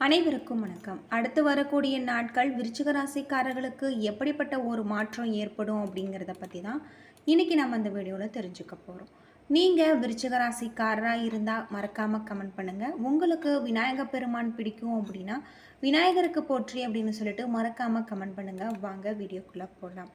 அனைவருக்கும் வணக்கம். அடுத்து வரக்கூடிய நாட்கள் விருச்சிக ராசிக்காரர்களுக்கு எப்படிப்பட்ட ஒரு மாற்றம் ஏற்படும் அப்படிங்கிறத பற்றி தான் இன்றைக்கி நம்ம இந்த வீடியோவில் தெரிஞ்சுக்க போகிறோம் நீங்கள் விருச்சிக ராசிக்காரராக இருந்தால் மறக்காமல் கமெண்ட் பண்ணுங்கள் உங்களுக்கு விநாயக பெருமான் பிடிக்கும் அப்படின்னா விநாயகருக்கு போற்றி அப்படின்னு சொல்லிட்டு மறக்காமல் கமெண்ட் பண்ணுங்கள் வாங்க வீடியோக்குள்ளே போகலாம்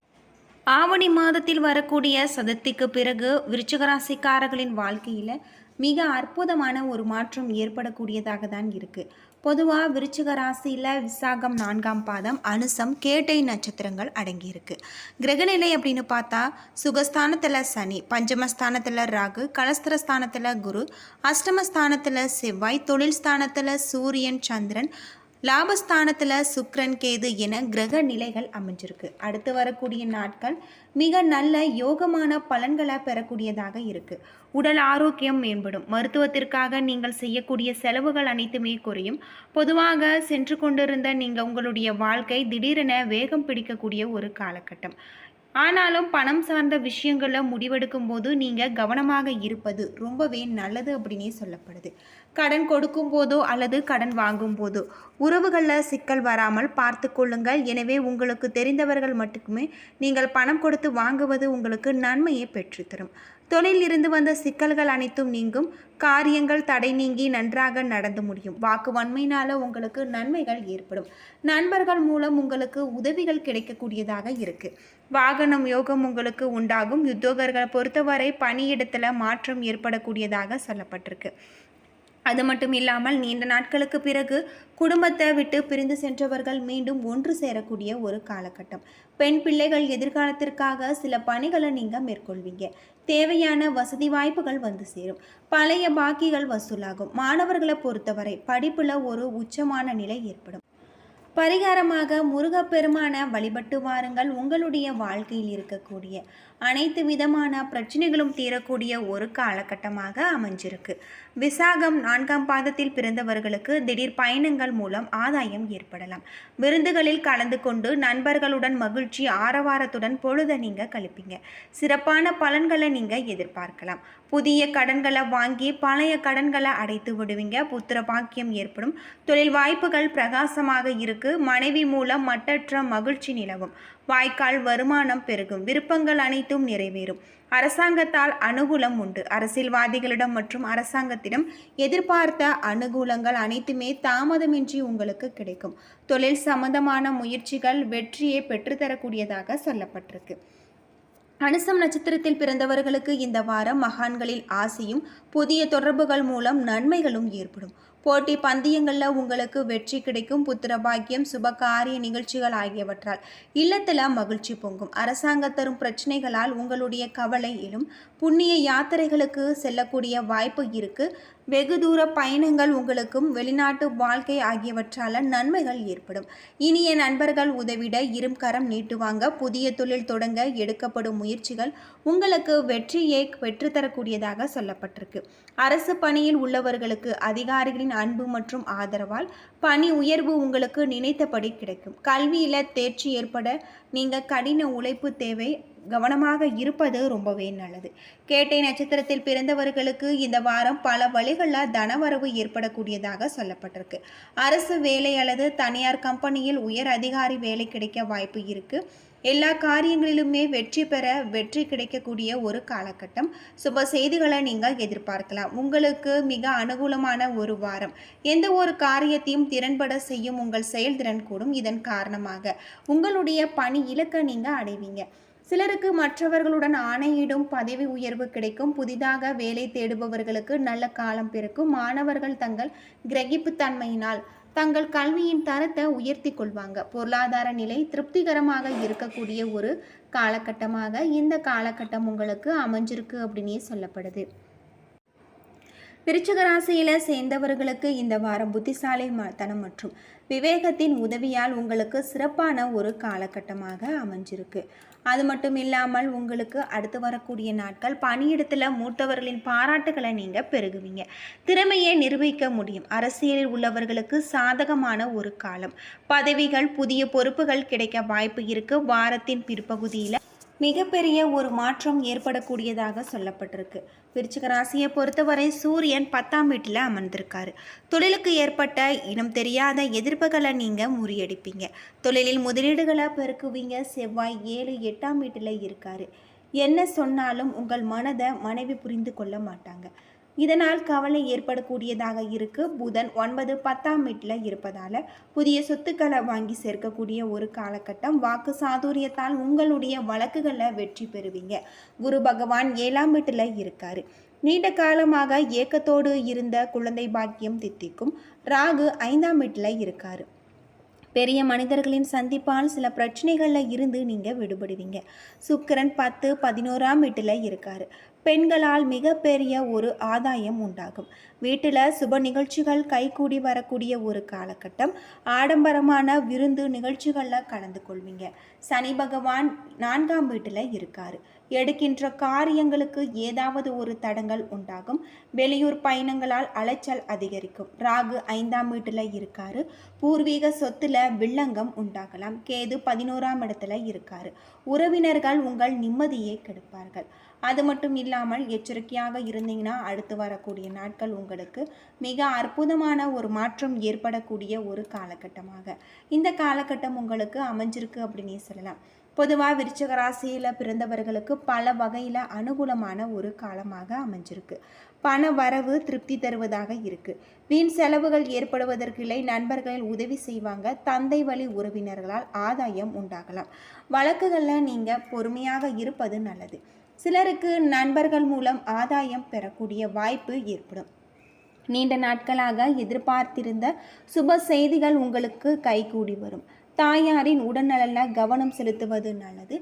ஆவணி மாதத்தில் வரக்கூடிய சதத்திக்கு பிறகு விருச்சிக ராசிக்காரர்களின் வாழ்க்கையில் மிக அற்புதமான ஒரு மாற்றம் ஏற்படக்கூடியதாக தான் இருக்குது பொதுவாக விருச்சிக ராசியில் விசாகம் நான்காம் பாதம் அனுசம் கேட்டை நட்சத்திரங்கள் அடங்கியிருக்கு. கிரகநிலை அப்படின்னு பார்த்தா சுகஸ்தானத்தில் சனி பஞ்சமஸ்தானத்தில் ராகு கலஸ்திரஸ்தானத்தில் குரு அஷ்டமஸ்தானத்தில் செவ்வாய் தொழில் ஸ்தானத்தில் சூரியன் சந்திரன் லாபஸ்தானத்தில் சுக்ரன் கேது என கிரக நிலைகள் அமைஞ்சிருக்கு. அடுத்து வரக்கூடிய நாட்கள் மிக நல்ல யோகமான பலன்களை பெறக்கூடியதாக இருக்கு. உடல் ஆரோக்கியம் மேம்படும். மருத்துவத்திற்காக நீங்கள் செய்யக்கூடிய செலவுகள் அனைத்துமே குறையும். பொதுவாக சென்று கொண்டிருந்த நீங்கள் உங்களுடைய வாழ்க்கை திடீரென வேகம் பிடிக்கக்கூடிய ஒரு காலகட்டம். ஆனாலும் பணம் சார்ந்த விஷயங்களில் முடிவெடுக்கும் போது நீங்கள் கவனமாக இருப்பது ரொம்பவே நல்லது அப்படின்னே சொல்லப்படுது. கடன் கொடுக்கும் போதோ அல்லது கடன் வாங்கும் போதோ உறவுகளில் சிக்கல் வராமல் பார்த்து கொள்ளுங்கள். எனவே உங்களுக்கு தெரிந்தவர்கள் மட்டுமே நீங்கள் பணம் கொடுத்து வாங்குவது உங்களுக்கு நன்மையை பெற்றுத்தரும். தொழிலில் இருந்து வந்த சிக்கல்கள் அனைத்தும் நீங்கும். காரியங்கள் தடை நீங்கி நன்றாக நடந்து முடியும். வாக்கு வன்மையினால உங்களுக்கு நன்மைகள் ஏற்படும். நண்பர்கள் மூலம் உங்களுக்கு உதவிகள் கிடைக்கக்கூடியதாக இருக்கு. வாகனம் யோகம் உங்களுக்கு உண்டாகும். உத்தியோகர்களை பொறுத்தவரை பணியிடத்தில் மாற்றம் ஏற்படக்கூடியதாக சொல்லப்பட்டிருக்கு. அது மட்டும் இல்லாமல் நீண்ட நாட்களுக்கு பிறகு குடும்பத்தை விட்டு பிரிந்து சென்றவர்கள் மீண்டும் ஒன்று சேரக்கூடிய ஒரு காலகட்டம். பெண் பிள்ளைகள் எதிர்காலத்திற்காக சில பணிகளை நீங்கள் மேற்கொள்வீங்க. தேவையான வசதி வாய்ப்புகள் வந்து சேரும். பழைய பாக்கிகள் வசூலாகும். மாணவர்களை பொறுத்தவரை படிப்பில் ஒரு உச்சமான நிலை ஏற்படும். பரிகாரமாக முருகப்பெருமான வழிபட்டு வாருங்கள். உங்களுடைய வாழ்க்கையில் இருக்கக்கூடிய அனைத்து விதமான பிரச்சனைகளும் தீரக்கூடிய ஒரு காலகட்டமாக அமைஞ்சிருக்கு. விசாகம் நான்காம் பாதத்தில் பிறந்தவர்களுக்கு திடீர் பயணங்கள் மூலம் ஆதாயம் ஏற்படலாம். விருந்துகளில் கலந்து கொண்டு நண்பர்களுடன் மகிழ்ச்சி ஆரவாரத்துடன் பொழுதை நீங்கள் கழிப்பீங்க. சிறப்பான பலன்களை நீங்கள் எதிர்பார்க்கலாம். புதிய கடன்களை வாங்கி பழைய கடன்களை அடைத்து விடுவீங்க. புத்திர பாக்கியம் ஏற்படும். தொழில் வாய்ப்புகள் பிரகாசமாக இருக்கு. மனைவி மூலம் மட்டற்ற மகிழ்ச்சி நிலவும். வாய்க்கால் வருமானம் பெருகும். விருப்பங்கள் அனைத்தும் நிறைவேறும். அரசாங்கத்தால் அனுகூலம் உண்டு. அரசியல்வாதிகளிடம் மற்றும் அரசாங்கத்திடம் எதிர்பார்த்த அனுகூலங்கள் அனைத்துமே தாமதமின்றி உங்களுக்கு கிடைக்கும். தொழில் சம்பந்தமான முயற்சிகள் வெற்றியை பெற்றுத்தரக்கூடியதாக சொல்லப்பட்டிருக்கு. அனுசம் நட்சத்திரத்தில் பிறந்தவர்களுக்கு இந்த வாரம் மகான்களில் ஆசையும் புதிய தொடர்புகள் மூலம் நன்மைகளும் ஏற்படும். போட்டி பந்தயங்களில் உங்களுக்கு வெற்றி கிடைக்கும் புத்திர பாக்கியம் சுபகாரிய நிகழ்ச்சிகள் ஆகியவற்றால். இல்லத்தில் மகிழ்ச்சி பொங்கும். அரசாங்கம் தரும் பிரச்சனைகளால் உங்களுடைய கவலை எழும். புண்ணிய யாத்திரைகளுக்கு செல்லக்கூடிய வாய்ப்பு இருக்கு. வெகு தூர பயணங்கள் உங்களுக்கும் வெளிநாட்டு வாழ்க்கை ஆகியவற்றால் நன்மைகள் ஏற்படும். இனிய நண்பர்கள் உதவிட இரும் கரம் நீட்டுவாங்க. புதிய தொழில் தொடங்க எடுக்கப்படும் முயற்சிகள் உங்களுக்கு வெற்றியை பெற்றுத்தரக்கூடியதாக சொல்லப்பட்டிருக்கு. அரசு பணியில் உள்ளவர்களுக்கு அதிகாரிகளின் அன்பு மற்றும் ஆதரவால் பணி உயர்வு உங்களுக்கு நினைத்தபடி கிடைக்கும். கல்வியில் தேர்ச்சி ஏற்பட நீங்கள் கடின உழைப்பு தேவை. கவனமாக இருப்பது ரொம்பவே நல்லது. கேட்டை நட்சத்திரத்தில் பிறந்தவர்களுக்கு இந்த வாரம் பல வழிகளில் தனவரவு ஏற்படக்கூடியதாக சொல்லப்பட்டிருக்கு. அரசு வேலை அல்லது தனியார் கம்பெனியில் உயர் அதிகாரி வேலை கிடைக்க வாய்ப்பு இருக்கு. எல்லா காரியங்களிலுமே வெற்றி பெற வெற்றி கிடைக்கக்கூடிய ஒரு காலகட்டம். சுப செய்திகளை நீங்கள் எதிர்பார்க்கலாம். உங்களுக்கு மிக அனுகூலமான ஒரு வாரம். எந்த ஒரு காரியத்தையும் திறன்பட செய்யும் உங்கள் செயல்திறன் கூடும். இதன் காரணமாக உங்களுடைய பணி இலக்கை நீங்கள் அடைவீங்க. சிலருக்கு மற்றவர்களுடன் ஆணையிடும் பதவி உயர்வு கிடைக்கும். புதிதாக வேலை தேடுபவர்களுக்கு நல்ல காலம் பிறக்கும். மாணவர்கள் தங்கள் கிரகிப்புத்தன்மையினால் தங்கள் கல்வியின் தரத்தை உயர்த்தி கொள்வாங்க. பொருளாதார நிலை திருப்திகரமாக இருக்கக்கூடிய ஒரு காலகட்டமாக இந்த காலகட்டம் உங்களுக்கு அமைஞ்சிருக்கு அப்படின்னே சொல்லப்படுது. விருச்சக ராசியில் சேர்ந்தவர்களுக்கு இந்த வாரம் புத்திசாலி தனம் மற்றும் விவேகத்தின் உதவியால் உங்களுக்கு சிறப்பான ஒரு காலகட்டமாக அமைஞ்சிருக்கு. அது மட்டும் இல்லாமல் உங்களுக்கு அடுத்து வரக்கூடிய நாட்கள் பணியிடத்தில் மூத்தவர்களின் பாராட்டுகளை நீங்கள் பெருகுவீங்க. திறமையை நிரூபிக்க முடியும். அரசியலில் உள்ளவர்களுக்கு சாதகமான ஒரு காலம். பதவிகள் புதிய பொறுப்புகள் கிடைக்க வாய்ப்பு இருக்கு. வாரத்தின் பிற்பகுதியில் மிகப்பெரிய ஒரு மாற்றம் ஏற்படக்கூடியதாக சொல்லப்பட்டிருக்கு. விருச்சிக ராசியை பொறுத்தவரை சூரியன் பத்தாம் வீட்டில் அமர்ந்திருக்காரு. தொழிலுக்கு ஏற்பட்ட இனம் தெரியாத எதிர்ப்புகளை நீங்கள் முறியடிப்பீங்க. தொழிலில் முதலீடுகளை பெருக்குவீங்க. செவ்வாய் ஏழு எட்டாம் வீட்டில் இருக்காரு. என்ன சொன்னாலும் உங்கள் மனதை மனைவி புரிந்து கொள்ள மாட்டாங்க. இதனால் கவலை ஏற்படக்கூடியதாக இருக்கு. புதன் ஒன்பது பத்தாம் வீட்டில் இருப்பதால் புதிய சொத்துக்களை வாங்கி சேர்க்கக்கூடிய ஒரு காலகட்டம். வாக்கு சாதுரியத்தால் உங்களுடைய வழக்குகளில் வெற்றி பெறுவீங்க. குரு பகவான் ஏழாம் வீட்டில் இருக்காரு. நீண்ட காலமாக ஏக்கத்தோடு இருந்த குழந்தை பாக்கியம் தித்திக்கும். ராகு ஐந்தாம் வீட்டில் இருக்காரு. பெரிய மனிதர்களின் சந்திப்பால் சில பிரச்சனைகளில் இருந்து நீங்கள் விடுபடுவீங்க. சுக்கிரன் பத்து பதினோராம் வீட்டில் இருக்கார். பெண்களால் மிகப்பெரிய ஒரு ஆதாயம் உண்டாகும். வீட்டில் சுப நிகழ்ச்சிகள் கைகூடி வரக்கூடிய ஒரு காலகட்டம். ஆடம்பரமான விருந்து நிகழ்ச்சிகளில் கலந்து கொள்வீங்க. சனி பகவான் நான்காம் வீட்டில் இருக்கார். எடுக்கின்ற காரியங்களுக்கு ஏதாவது ஒரு தடங்கள் உண்டாகும். வெளியூர் பயணங்களால் அலைச்சல் அதிகரிக்கும். ராகு ஐந்தாம் வீட்டில் இருக்காரு. பூர்வீக சொத்துல வில்லங்கம் உண்டாகலாம். கேது பதினோராம் இடத்துல இருக்காரு. உறவினர்கள் உங்கள் நிம்மதியை கெடுப்பார்கள். அது மட்டும் இல்லாமல் எச்சரிக்கையாக இருந்தீங்கன்னா அடுத்து வரக்கூடிய நாட்கள் உங்களுக்கு மிக அற்புதமான ஒரு மாற்றம் ஏற்படக்கூடிய ஒரு காலகட்டமாக. இந்த காலகட்டம் உங்களுக்கு அமைஞ்சிருக்கு அப்படின்னே சொல்லலாம். பொதுவாக விருச்சக ராசியில் பிறந்தவர்களுக்கு பல வகையில் அனுகூலமான ஒரு காலமாக அமைஞ்சிருக்கு. பண வரவு திருப்தி தருவதாக இருக்குது வீண் செலவுகள் ஏற்படுவதற்கு இல்லை நண்பர்களில் உதவி செய்வாங்க தந்தை வழி உறவினர்களால் ஆதாயம் உண்டாகலாம். வழக்குகளில் நீங்கள் பொறுமையாக இருப்பது நல்லது. சிலருக்கு நண்பர்கள் மூலம் ஆதாயம் பெறக்கூடிய வாய்ப்பு ஏற்படும். நீண்ட நாட்களாக எதிர்பார்த்திருந்த சுப செய்திகள் உங்களுக்கு கைகூடி வரும். தாயாரின் உடல்நலனில் கவனம் செலுத்துவது நல்லது.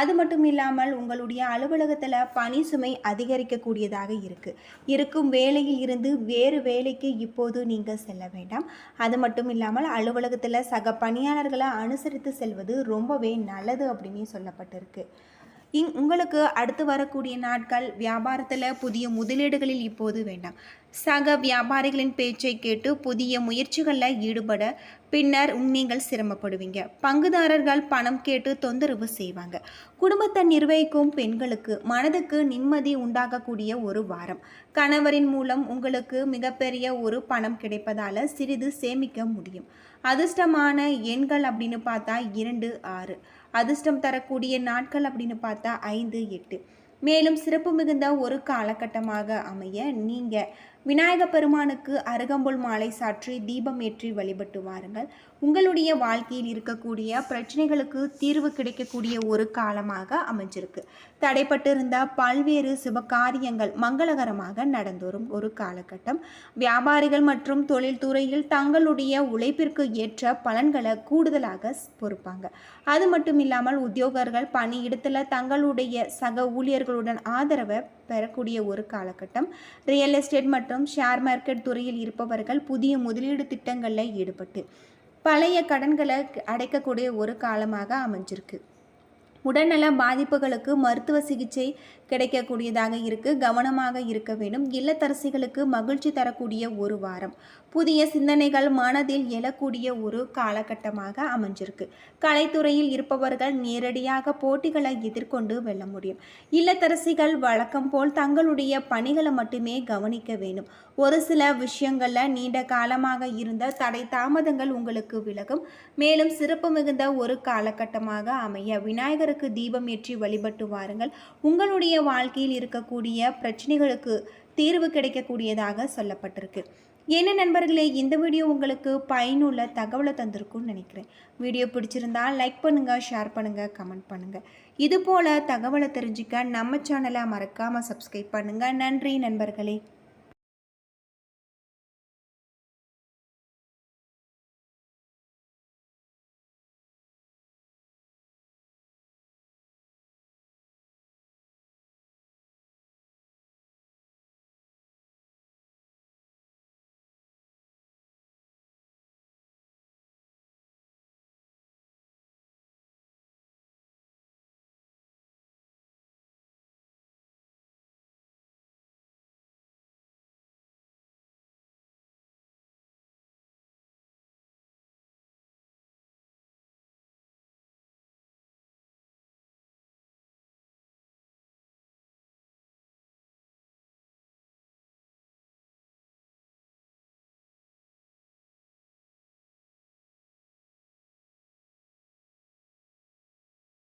அது மட்டும் இல்லாமல் உங்களுடைய அலுவலகத்தில் பணி சுமை அதிகரிக்கக்கூடியதாக இருக்குது இருக்கும் வேலையில் இருந்து வேறு வேலைக்கு இப்போது நீங்கள் செல்ல வேண்டாம். அது மட்டும் இல்லாமல் அலுவலகத்தில் சக பணியாளர்களை அனுசரித்து செல்வது ரொம்பவே நல்லது அப்படின்னு சொல்லப்பட்டிருக்கு. இங் உங்களுக்கு அடுத்து வரக்கூடிய நாட்கள் வியாபாரத்தில் புதிய முதலீடுகளில் இப்போது வேண்டாம். சக வியாபாரிகளின் பேச்சை கேட்டு புதிய முயற்சிகளில் ஈடுபட பின்னர் நீங்கள் சிரமப்படுவீங்க. பங்குதாரர்கள் பணம் கேட்டு தொந்தரவு செய்வாங்க. குடும்பத்தை நிர்வகிக்கும் பெண்களுக்கு மனதுக்கு நிம்மதி உண்டாகக்கூடிய ஒரு வாரம். கணவரின் மூலம் உங்களுக்கு மிகப்பெரிய ஒரு பணம் கிடைப்பதால் சிறிது சேமிக்க முடியும். அதிர்ஷ்டமான எண்கள் அப்படின்னு பார்த்தா இரண்டு ஆறு. அதிர்ஷ்டம் தரக்கூடிய நாட்கள் அப்படின்னு பார்த்தா ஐந்து எட்டு. மேலும் சிறப்பு மிகுந்த ஒரு காலகட்டமாக அமைய நீங்கள் விநாயக பெருமானுக்கு அருகம்புல் மாலை சாற்றி தீபம் ஏற்றி வழிபட்டு வாருங்கள். உங்களுடைய வாழ்க்கையில் இருக்கக்கூடிய பிரச்சனைகளுக்கு தீர்வு கிடைக்கக்கூடிய ஒரு காலமாக அமைஞ்சிருக்கு. தடைப்பட்டிருந்த பல்வேறு சுப காரியங்கள் மங்களகரமாக நடந்தோறும் ஒரு காலகட்டம். வியாபாரிகள் மற்றும் தொழில்துறையில் தங்களுடைய உழைப்பிற்கு ஏற்ற பலன்களை கூடுதலாக பொறுப்பாங்க. அது மட்டும் இல்லாமல் உத்தியோகர்கள் பணியிடத்தில் தங்களுடைய சக ஊழியர்களுடன் ஆதரவை பெறக்கூடிய ஒரு காலகட்டம். ரியல் எஸ்டேட் மற்றும் ஷேர் மார்க்கெட் துறையில் இருப்பவர்கள் புதிய முதலீடு திட்டங்களில் ஈடுபட்டு பழைய கடன்களை அடைக்கக்கூடிய ஒரு காலமாக அமைஞ்சிருக்கு. உடல்நல பாதிப்புகளுக்கு மருத்துவ சிகிச்சை கிடைக்கக்கூடியதாக இருக்கு கவனமாக இருக்க வேண்டும். இல்லத்தரசிகளுக்கு மகிழ்ச்சி தரக்கூடிய ஒரு வாரம். புதிய சிந்தனைகள் மனதில் எழக்கூடிய ஒரு காலகட்டமாக அமைஞ்சிருக்கு. கலைத்துறையில் இருப்பவர்கள் நேரடியாக போட்டிகளை எதிர்கொண்டு வெல்ல முடியும். இல்லத்தரசிகள் வழக்கம் போல் தங்களுடைய பணிகளை மட்டுமே கவனிக்க வேண்டும். ஒரு சில விஷயங்களில் நீண்ட காலமாக இருந்த தடை தாமதங்கள் உங்களுக்கு விலகும். மேலும் சிறப்பு மிகுந்த ஒரு காலகட்டமாக அமைய விநாயகருக்கு தீபம் ஏற்றி வழிபட்டு வாருங்கள். உங்களுடைய வாழ்க்கையில் இருக்கக்கூடிய பிரச்சனைகளுக்கு தீர்வு கிடைக்கக்கூடியதாக சொல்லப்பட்டிருக்கு. என்ன நண்பர்களே இந்த வீடியோ உங்களுக்கு பயனுள்ள தகவலை தந்திருக்கும்னு நினைக்கிறேன். வீடியோ பிடிச்சிருந்தா லைக் பண்ணுங்கள் ஷேர் பண்ணுங்கள் கமெண்ட் பண்ணுங்கள் இது போல் தகவலை தெரிஞ்சுக்க நம்ம சேனலை மறக்காமல் சப்ஸ்கிரைப் பண்ணுங்கள் நன்றி நண்பர்களே.